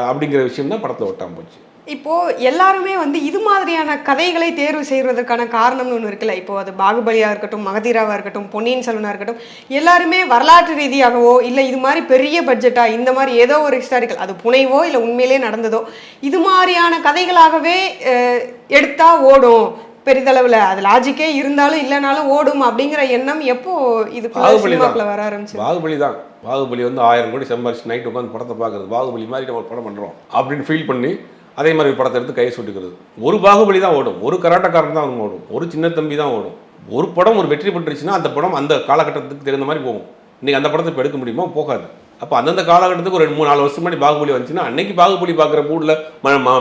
அப்படிங்கிற விஷயம் தான் படத்தில் ஒட்டாமல் போச்சு. இப்போ எல்லாருமே வந்து இது மாதிரியான கதைகளை தேர்வு செய்வதற்கான காரணம்னு ஒன்று இருக்குல்ல? இப்போ அது பாகுபலியா இருக்கட்டும் மகதீராவா இருக்கட்டும் பொன்னியின் செல்வனா இருக்கட்டும் எல்லாருமே வரலாற்று ரீதியாகவோ இல்லை இது மாதிரி பெரிய பட்ஜெட்டா இந்த மாதிரி ஏதோ ஒரு ஹிஸ்டாரிக்கல் அது புனைவோ இல்லை உண்மையிலே நடந்ததோ இது மாதிரியான கதைகளாகவே எடுத்தால் எடுத்தா ஓடும். பெரிதளவில். அது லாஜிக்கே இருந்தாலும் இல்லைனாலும் ஓடும் அப்படிங்கிற எண்ணம் எப்போ இதுக்குள்ள பாகுபலி சினிமாக்குள்ள வர ஆரம்பிச்சு பாகுபலி தான். பாகுபலி வந்து ஆயிரம் கோடி சம்பாரிச்சு நைட் உட்காந்து படத்தை பார்க்குறது. பாகுபலி மாதிரி நம்ம ஒரு படம் பண்ணுறோம் அப்படின்னு ஃபீல் பண்ணி அதே மாதிரி படத்தை எடுத்து கையை சுட்டுக்கிறது. ஒரு பாகுபலி தான் ஓடும். ஒரு கராட்டக்காரன் தான் ஓடும். ஒரு சின்ன தம்பி தான் ஓடும். ஒரு படம் ஒரு வெற்றி பெற்றுச்சுன்னா அந்த படம் அந்த காலகட்டத்துக்கு தகுந்த மாதிரி போகும். இன்னைக்கு அந்த படத்தை இப்போ எடுக்க முடியுமா? போகாது. அப்போ அந்தந்த காலகட்டத்துக்கு ஒரு ரெண்டு மூணு நாலு வருஷம் முன்னாடி பாகுபலி வந்துச்சுன்னா அன்னைக்கு பாகுபலி பார்க்குற மூடில்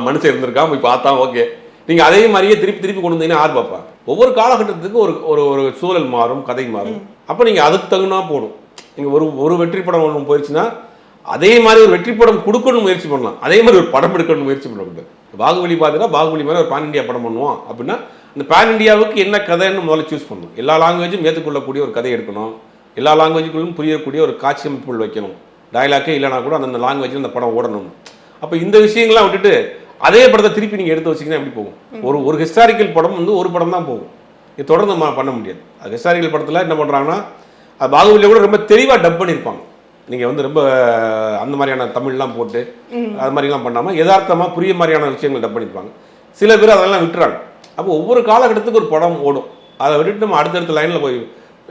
மனுஷன் இருந்திருக்கான். போய் பார்த்தா ஓகே. நீங்கள் அதே மாதிரியே திருப்பி திருப்பி கொண்டு வந்தீங்கன்னா யார் பார்ப்பா? ஒவ்வொரு காலகட்டத்துக்கு ஒரு ஒரு ஒரு சூழல் மாறும் கதை மாறும். அப்போ நீங்கள் அதுக்கு தகுந்தா போடும் நீங்கள் ஒரு ஒரு வெற்றி படம் ஒன்று போயிடுச்சுன்னா அதே மாதிரி ஒரு வெற்றி படம் கொடுக்கணும் முயற்சி பண்ணலாம். அதே மாதிரி ஒரு படம் எடுக்கணும் முயற்சி பண்ணக்கூடாது பாகுபலி பார்த்தீங்கன்னா பாகுபலி மாதிரி ஒரு பேன் இந்தியா படம் பண்ணுவோம். அப்படின்னா அந்த பேன் இந்தியாவுக்கு என்ன கதைன்னு முதல்ல சூஸ் பண்ணணும். எல்லா லாங்குவேஜும் ஏற்றுக்கொள்ளக்கூடிய ஒரு கதை எடுக்கணும். எல்லா லாங்குவேஜுக்குள்ளும் புரியக்கூடிய ஒரு காட்சி அமைப்புகள் வைக்கணும். டயலாக்கே இல்லைனா கூட அந்தந்த லாங்குவேஜில் அந்த படம் ஓடணும். அப்போ இந்த விஷயங்கள்லாம் விட்டுட்டு அதே படத்தை திருப்பி நீங்கள் எடுத்து வச்சீங்கன்னா எப்படி போகும்? ஒரு ஒரு ஹிஸ்டாரிக்கல் படம் வந்து ஒரு படம் தான் போகும். இது தொடர்ந்து நம்ம பண்ண முடியாது. அது ஹிஸ்டாரிக்கல் படத்தில் என்ன பண்ணுறாங்கன்னா அது பாகுபலியில் கூட ரொம்ப தெளிவாக டப் பண்ணியிருப்பாங்க. நீங்கள் வந்து ரொம்ப அந்த மாதிரியான தமிழ்லாம் போட்டு அது மாதிரிலாம் பண்ணாமல் யதார்த்தமாக புரிய மாதிரியான விஷயங்கள் டப் பண்ணியிருப்பாங்க. சில பேர் அதெல்லாம் விட்டுறாங்க. அப்போ ஒவ்வொரு காலகட்டத்துக்கு ஒரு படம் ஓடும். அதை விட்டுட்டு நம்ம அடுத்தடுத்த லைனில் போய்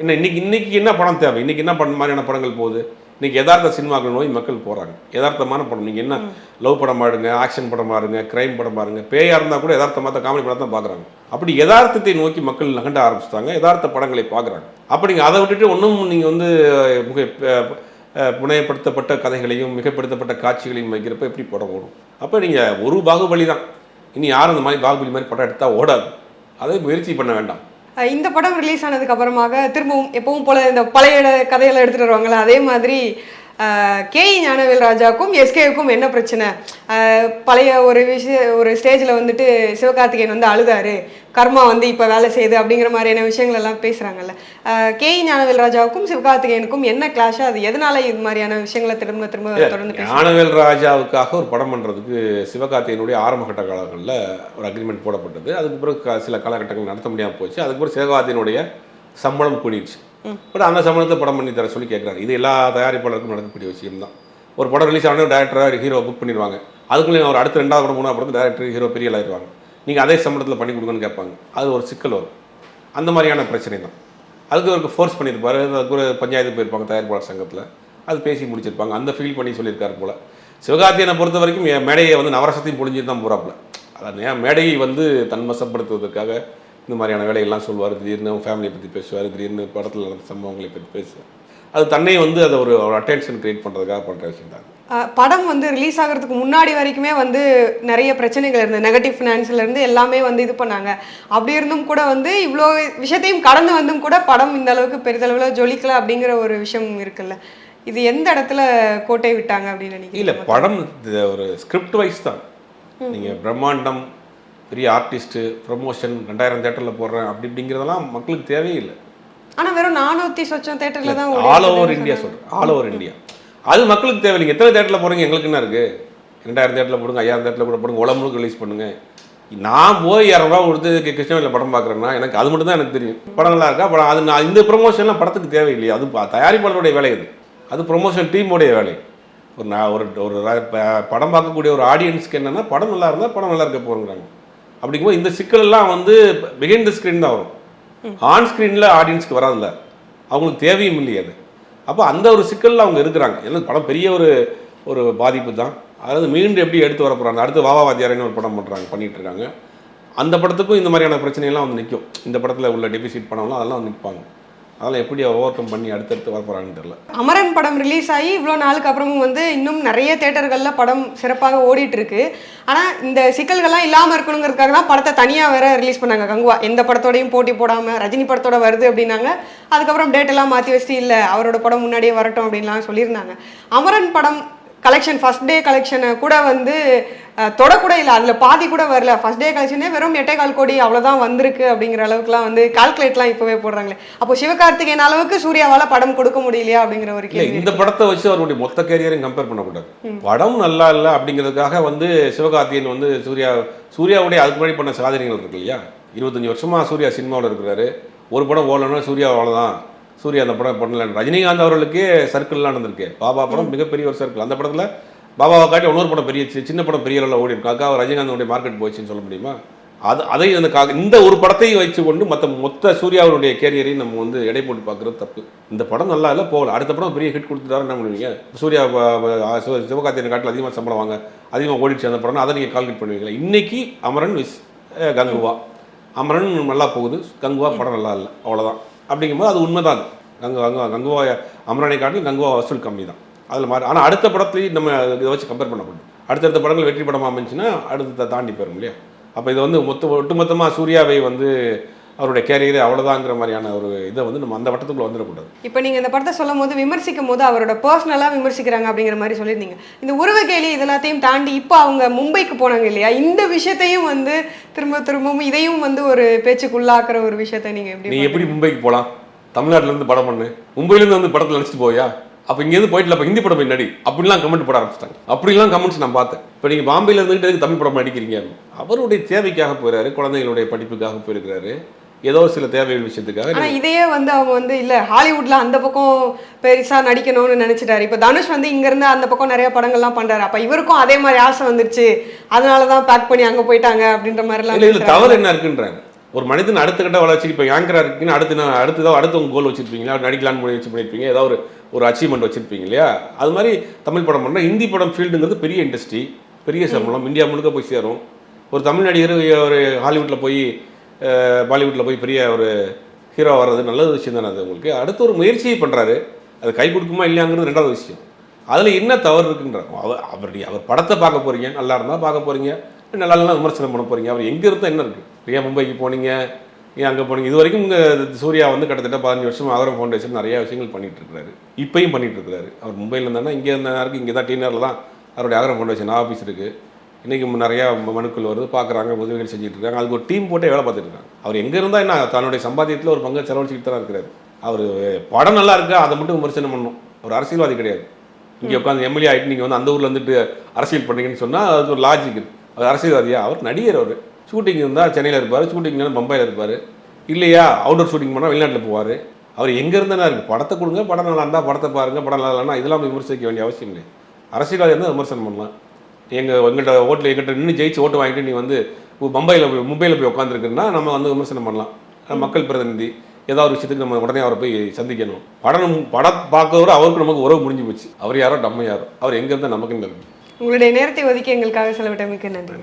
என்ன இன்னைக்கு இன்னைக்கு என்ன படம் தேவை? இன்னைக்கு என்ன பண்ண மாதிரியான படங்கள் போகுது? இன்னைக்கு யதார்த்த சினிமாக்கள் நோய் மக்கள் போகிறாங்க யதார்த்தமான படம். நீங்கள் என்ன லவ் படம் பாருங்க ஆக்ஷன் படம் பாருங்க கிரைம் படம் பாருங்க பேயாக இருந்தால் கூட யதார்த்தமாக தான் காமெடி படம் தான் பார்க்குறாங்க அப்படி யதார்த்தத்தை நோக்கி மக்கள் நகண்ட ஆரம்பிச்சிட்டாங்க. யதார்த்த படங்களை பார்க்குறாங்க அப்போ நீங்கள் அதை விட்டுட்டு ஒன்றும் நீங்கள் வந்து மிக புனையப்படுத்தப்பட்ட கதைகளையும் மிகப்படுத்தப்பட்ட காட்சிகளையும் வைக்கிறப்ப எப்படி படம் ஓடும்? அப்போ நீங்கள் ஒரு பாகுபலி தான் இனி யாரும் இந்த மாதிரி பாகுபலி மாதிரி படம் எடுத்தால் ஓடாது. அதை முயற்சி பண்ண வேண்டாம். இந்த படம் ரிலீஸ் ஆனதுக்கு அப்புறமாக திரும்பவும் எப்பவும் போல இந்த பழைய கதையெல்லாம் எடுத்துட்டு வருவாங்களா அதே மாதிரி கே ஞானவேல் ராஜாவுக்கும் எஸ்கேவுக்கும் என்ன பிரச்சனை? பழைய ஒரு விஷய ஒரு ஸ்டேஜில் வந்துட்டு சிவகார்த்திகேயன் வந்து அழுதாரு. கர்மா வந்து இப்போ வேலை செய்யுது அப்படிங்கிற மாதிரியான விஷயங்கள் எல்லாம் பேசுகிறாங்கல்ல கே ஞானவேல் ராஜாவுக்கும் சிவகார்த்திகேயனுக்கும் என்ன கிளாஷ் அது எதனால இது மாதிரியான விஷயங்களை திரும்ப திரும்ப தொடர்ந்து ஞானவேல் ராஜாவுக்காக ஒரு படம் பண்ணுறதுக்கு சிவகார்த்திகேயனுடைய ஆரம்பகட்ட காலங்களில் ஒரு அக்ரிமெண்ட் போடப்பட்டது. அதுக்கு பிறகு சில காலகட்டங்கள் நடத்த முடியாமல் போச்சு. அதுக்கு பிறகு சிவகார்த்திகேயனுடைய சம்பளம் கூடிடுச்சு. பட் அந்த சம்பளத்தை படம் பண்ணி தர சொல்லி கேட்குறாங்க இது எல்லா தயாரிப்பாளருக்கும் நடக்கக்கூடிய விஷயம் தான் ஒரு படம் ரிலீஸ் ஆன டேரக்டராக ஹீரோ புக் பண்ணிடுவாங்க. அதுக்குள்ளே அவர் அடுத்த ரெண்டாவது படம் மூணாவது படத்தில் டேரக்டர் ஹீரோ பெரிய ஆயிடுவாங்க. நீங்கள் அதே சம்பளத்தில் பண்ணி கொடுங்கன்னு கேட்பாங்க. அது ஒரு சிக்கல் வரும். அந்த மாதிரியான பிரச்சனை தான். அதுக்கு ஒரு ஃபோர்ஸ் பண்ணியிருப்பாரு. அதுக்கு ஒரு பஞ்சாயத்து போயிருப்பாங்க தயாரிப்பாளர் சங்கத்தில். அது பேசி முடிச்சிருப்பாங்க. அந்த ஃபீல் பண்ணி சொல்லியிருக்காரு போல். சிவகார்த்தியனை பொறுத்த வரைக்கும் என் மேடையை வந்து நவரசத்தையும் பொழிஞ்சிட்டு தான் போகிறாப்புல அதான் என் மேடையை வந்து தன்வசப்படுத்துவதற்காக இந்த மாதிரியான வேலையெல்லாம் சொல்லுவார் திடீர்னு ஃபேமிலியை பற்றி பேசுவார். திடீர்னு படத்தில் நடந்த சம்பவங்களை பற்றி பேசுவார் அது தன்னை வந்து அதை ஒரு அட்டென்ஷன் கிரியேட் பண்ணுறதுக்காக பண்ணுற விஷயம் தான் படம் வந்து ரிலீஸ் ஆகிறதுக்கு முன்னாடி வரைக்குமே வந்து நிறைய பிரச்சனைகள் இருந்தது. நெகட்டிவ் ஃபினான்ஸ்ல இருந்து எல்லாமே வந்து இது பண்ணாங்க. அப்படி இருந்தும் கூட வந்து இவ்வளோ விஷயத்தையும் கடந்து வந்தும் கூட படம் இந்த அளவுக்கு பெரிதளவில் ஜொலிக்கல அப்படிங்கிற ஒரு விஷயம் இருக்குல்ல. இது எந்த இடத்துல கோட்டை விட்டாங்க அப்படின்னு இல்லை நினைக்கிறீங்க படம் ஒரு ஸ்கிரிப்ட் வைஸ் தான் நீங்கள் பிரம்மாண்டம் பெரிய ஆர்டிஸ்ட்டு ப்ரமோஷன் ரெண்டாயிரம் தேட்டரில் போடுறேன். அப்படி இப்படிங்கிறதெல்லாம் மக்களுக்கு தேவையில்லை ஆனா வெறும் நானூத்தி சொச்சம் தேட்டர்ல தான் ஆல் ஓவர் இந்தியா சொல்கிறேன் ஆல் ஓவர் இந்தியா அது மக்களுக்கு தேவை நீங்கள் எத்தனை தேட்டரில் போகிறீங்க எங்களுக்கு என்ன இருக்குது ரெண்டாயிரம் தேட்டரில் போடுங்க ஐயாயிரம் தேட்டரில் கூட போடுங்க உலகம் முழுக்க ரிலீஸ் பண்ணுங்க. நான் போய் இரநூறுவா கொடுத்து கி- கிருஷ்ணகிரியில் படம் பார்க்குறேன்னா எனக்கு அது மட்டும் தான் எனக்கு தெரியும். படம் நல்லா இருக்கா? படம் அது நான் இந்த ப்ரொமோஷன்லாம் படத்துக்கு தேவையில்லையே அது தயாரிப்பாளருடைய வேலை இது அது ப்ரொமோஷன் டீமுடைய வேலை. ஒரு நான் ஒரு ஒரு படம் பார்க்கக்கூடிய ஒரு ஆடியன்ஸ்க்கு என்னன்னா படம் நல்லா இருந்தால் படம் நல்லா இருக்க போகிறாங்க அப்படிங்கும்போது இந்த சிக்கலெல்லாம் வந்து பிஹைண்ட் த ஸ்க்ரீன் தான் வரும். ஆன் ஸ்க்ரீனில் ஆடியன்ஸ்க்கு வராதுல்ல. அவங்களுக்கு தேவையும் இல்லையே அது. அப்போ அந்த ஒரு சிக்கலில் அவங்க இருக்கிறாங்க. ஏன்னா படம் பெரிய ஒரு ஒரு பாதிப்பு தான். அதாவது மீண்டும் எப்படி எடுத்து வர போகிறாங்க அடுத்து வாவா வாத்தியாரன்னு ஒரு படம் பண்ணுறாங்க பண்ணிட்டு இருக்காங்க. அந்த படத்துக்கும் இந்த மாதிரியான பிரச்சனையெல்லாம் வந்து நிற்கும் இந்த படத்தில் உள்ள டெபிசிட் பணம்லாம் அதெல்லாம் வந்து நிற்பாங்க அதெல்லாம் எப்படி ஓவர் கம் பண்ணி அடுத்தடுத்து வர போகிறாங்கன்னு தெரியல. அமரன் படம் ரிலீஸ் ஆகி இவ்வளோ நாளுக்கு அப்புறமும் வந்து இன்னும் நிறைய தேட்டர்களில் படம் சிறப்பாக ஓடிட்டு இருக்கு ஆனால் இந்த சிக்கல்கள்லாம் இல்லாமல் இருக்கணுங்கிறதுக்காக தான் படத்தை தனியாக வேற ரிலீஸ் பண்ணாங்க. கங்குவா எந்த படத்தோடையும் போட்டி போடாமல் ரஜினி படத்தோட வருது அப்படின்னாங்க. அதுக்கப்புறம் டேட்டெல்லாம் மாற்றி வச்சுட்டு இல்லை அவரோட படம் முன்னாடியே வரட்டும் அப்படின்லாம் சொல்லியிருந்தாங்க. அமரன் படம் கலெக்ஷன் ஃபர்ஸ்ட் டே கலெக்ஷனை கூட வந்து தொடக்கூட இல்லை. அதில் பாதி கூட வரல. ஃபர்ஸ்ட் டே கலெக்ஷனே வெறும் எட்டே கால் கோடி அவ்வளோதான் வந்திருக்கு அப்படிங்கிற அளவுக்குலாம் வந்து கால்குலேட்லாம் இப்போவே போடுறாங்களே. அப்போ சிவகார்த்திகேயன் அளவுக்கு சூர்யாவால் படம் கொடுக்க முடியலையா அப்படிங்கிற ஒரு கேள்வி இந்த படத்தை வச்சு அவருடைய மொத்த கேரியரையும் கம்பேர் பண்ணக்கூடாது. படம் நல்லா இல்லை அப்படிங்கிறதுக்காக வந்து சிவகார்த்தியன் வந்து சூர்யா சூர்யாவுடைய அதுக்கு முன்னாடி பண்ண சாதனைகள் இருக்கு இல்லையா? இருபத்தஞ்சி வருஷமா சூர்யா சினிமாவில் இருக்கிறாரு. ஒரு படம் ஓடலன்னா சூர்யா அவ்வளோதான் சூர்யா அந்த படம் பண்ணல ரஜினிகாந்த் அவர்களுக்கே சர்க்கிள்லாம் நடந்திருக்கு. பாபா படம் மிகப்பெரிய ஒரு சர்க்கிள். அந்த படத்தில் பாபாவை காட்டி இன்னொரு படம் பெரிய சின்ன படம் பெரிய அளவில் ஓடி இருக்கு அதுக்காக ரஜினிகாந்தோடைய மார்க்கெட் போச்சுன்னு சொல்ல முடியுமா? அது அதை அந்த கா- இந்த ஒரு படத்தையும் வச்சு கொண்டு மற்ற மொத்த சூர்யாவுடைய கேரியரையும் நம்ம வந்து எடை போட்டு பார்க்குறது தப்பு. இந்த படம் நல்லா இல்லை போகல. அடுத்த படம் பெரிய ஹிட் கொடுத்துட்டாரு என்ன பண்ணுவீங்க? சூர்யா ப- ப- ஆ, சிவ- சிவகார்த்திகேயன் காட்டில் அதிகமாக சம்பளம் வாங்க அதிகமாக ஓடிடுச்சு அந்த படம் அதை நீங்கள் கால்குலேட் பண்ணுவீங்களா? இன்னைக்கு அமரன் விஸ் கங்குவா. அமரன் நல்லா போகுது. கங்குவா படம் நல்லா இல்லை. அவ்வளோதான் அப்படிங்கும்போது அது உண்மை தான் கங்கு கங்குவா கங்குவா அமரானை காட்டிலும் கங்குவா வசூல் கம்மி தான். அதில் மாறி ஆனால் அடுத்த படத்துலையும் நம்ம இதை வச்சு கம்பேர் பண்ணக்கூடாது அடுத்தடுத்த படங்கள் வெற்றி படமாக அமைஞ்சுன்னா அடுத்த தாண்டி போயிடும் இல்லையா? அப்போ இது வந்து மொத்த ஒட்டுமொத்தமாக சூர்யாவை வந்து அவருடைய கேரியர் அவ்வளோதாங்கிற மாதிரியான ஒரு இதை வந்து நம்ம அந்த வட்டத்துக்குள்ள வந்துடக்கூடாது. இப்போ நீங்கள் இந்த படத்தை சொல்லும் போது விமர்சிக்கும் போது அவரோட பர்சனலாக விமர்சிக்கிறாங்க அப்படிங்கிற மாதிரி சொல்லியிருந்தீங்க. இந்த உருவ கேலி இது எல்லாத்தையும் தாண்டி இப்போ அவங்க மும்பைக்கு போனாங்க இல்லையா? இந்த விஷயத்தையும் வந்து திரும்ப திரும்பவும் இதையும் வந்து ஒரு பேச்சுக்குள்ளாக்குற ஒரு விஷயத்தை நீங்கள் எப்படி நீ எப்படி மும்பைக்கு போகலாம் தமிழ்நாட்டுல இருந்து படம் பண்ணு. மும்பையில இருந்து வந்து படத்தில் நடிச்சிட்டு போயா? அப்போ இங்கேருந்து போயிட்டு அப்போ ஹிந்தி படம் போய் நடி. அப்படிலாம் கமெண்ட் போட ஆரம்பிச்சிட்டாங்க. அப்படிலாம் கமெண்ட்ஸ் நான் பார்த்தேன். இப்போ நீங்கள் பாம்பேல இருந்துட்டு எதுக்கு தமிழ் படம் நடிக்கிறீங்க? அவருடைய தேவைக்காக போயிறாரு குழந்தைகளுடைய படிப்புக்காக போயிருக்கிறாரு. ஏதோ சில தேவைகள் விஷயத்துக்காக இதையே வந்து அவங்க வந்து இல்ல ஹாலிவுட்ல அந்த பக்கம் பெருசா நடிக்கணும்னு நினைச்சிட்டாரு. இப்ப தனுஷ் வந்து இங்க இருந்து அந்த பக்கம் நிறைய படங்கள்லாம் பண்றாரு. அப்ப இவருக்கும் அதே மாதிரி ஆசை வந்துருச்சு. அதனாலதான் பேக் பண்ணி அங்க போயிட்டாங்க அப்படின்ற மாதிரி எல்லாம் இல்லை இதில். தவறு என்ன இருக்குன்றாங்க? ஒரு மனிதன் அடுத்த கட்ட வளர்ச்சி இப்போ ஆங்கரா இருக்குன்னு அடுத்து நான் அடுத்ததோ அடுத்த உங்க கோல் வச்சிருப்பீங்களா? நடிக்கலான்னு முயற்சி பண்ணியிருப்பீங்க ஏதாவது ஒரு ஒரு அச்சீவ்மெண்ட் வச்சிருப்பீங்க இல்லையா? அது மாதிரி தமிழ் படம் பண்ணால் ஹிந்தி படம் ஃபீல்டுங்கிறது பெரிய இண்டஸ்ட்ரி பெரிய சம்பளம் இந்தியா முழுக்க போய் சேரும். ஒரு தமிழ் நடிகர் ஒரு ஹாலிவுட்டில் போய் பாலிவுட்டில் போய் பெரிய ஒரு ஹீரோ வர்றது நல்ல விஷயம் தானே அது உங்களுக்கு. அடுத்து ஒரு முயற்சியை பண்ணுறாரு அது கை கொடுக்குமா இல்லையாங்கிறது ரெண்டாவது விஷயம். அதில் என்ன தவறு இருக்குன்ற அவர் அவருடைய அவர் படத்தை பார்க்க போகிறீங்க நல்லா இருந்தால் பார்க்க போகிறீங்க நல்லா இல்லைனா விமர்சனம் பண்ண போகிறீங்க அவர் எங்கே இருந்தால் என்ன இருக்குது ஏன் மும்பைக்கு போனீங்க ஏன் அங்கே போனீங்க. இது வரைக்கும் இங்கே சூர்யா வந்து கிட்டத்தட்ட பதினஞ்சு வருஷம் ஆதரவு ஃபவுண்டேஷன் நிறைய விஷயங்கள் பண்ணிகிட்டு இருக்கிறாரு. இப்பயும் பண்ணிகிட்டு இருக்காரு அவர் மும்பையில் இருந்தாருன்னா இங்கே இருந்தாருக்கு இங்கே தான் டீனரில் தான் அவருடைய ஆதரவு ஃபவுண்டேஷன் ஆஃபீஸ் இருக்குது இன்றைக்கி நிறையா மனுக்கள் வருது பார்க்குறாங்க உதவிகள் செஞ்சுட்டு இருக்காங்க அதுக்கு ஒரு டீம் போட்டே வேலை பார்த்துட்டு இருக்காங்க அவர் எங்கே இருந்தால் என்ன தன்னுடைய சம்பாத்தியத்தில் ஒரு பங்கை செலவழிச்சிட்டு தான் இருக்கிறாரு. அவர் படம் நல்லா இருக்கா அதை மட்டும் விமர்சனம் பண்ணணும் அவர் அரசியல்வாதி கிடையாது. இங்கே உட்காந்து எம்எல்ஏ ஆகிட்டு நீங்கள் வந்து அந்த ஊரில் வந்துட்டு அரசியல் பண்ணீங்கன்னு சொன்னால் அது ஒரு லாஜிக் அவர் அரசியல்வாதியா? அவர் நடிகர் அவர். ஷூட்டிங் இருந்தால் சென்னையில் இருப்பார் ஷூட்டிங் பம்பாயில் இருப்பார். இல்லையா அவுட்டோர் ஷூட்டிங் பண்ணால் வெளிநாட்டில் போவார். அவர் எங்கே இருந்தா இருக்குது படத்தை கொடுங்க படம் நல்லா இருந்தால் படத்தை பாருங்க படம் நல்லா இல்லைன்னா இதெல்லாம் விமர்சிக்க வேண்டிய அவசியம் இல்லை அரசியல்வாதி இருந்தால் விமர்சனம் பண்ணலாம். எங்கள் எங்கள்கிட்ட ஓட்டில் எங்கிட்ட நின்று ஜெயிச்சு ஓட்டு வாங்கிட்டு நீ வந்து மும்பையில் போய் மும்பையில் போய் உட்காந்துருக்குன்னா நம்ம வந்து விமர்சனம் பண்ணலாம். மக்கள் பிரதிநிதி ஏதாவது ஒரு விஷயத்துக்கு நம்ம உடனே அவரை போய் சந்திக்கணும். படம் படம் பார்க்கறவரை அவருக்கு நமக்கு உறவு முடிஞ்சு போச்சு. அவர் யாரோ நம்ம யாரோ. அவர் எங்கே இருந்தால் நமக்கு உங்களுடைய நேரத்தை ஒதுக்கி எங்களுக்காக செலவிட்டமைக்கு நன்றி.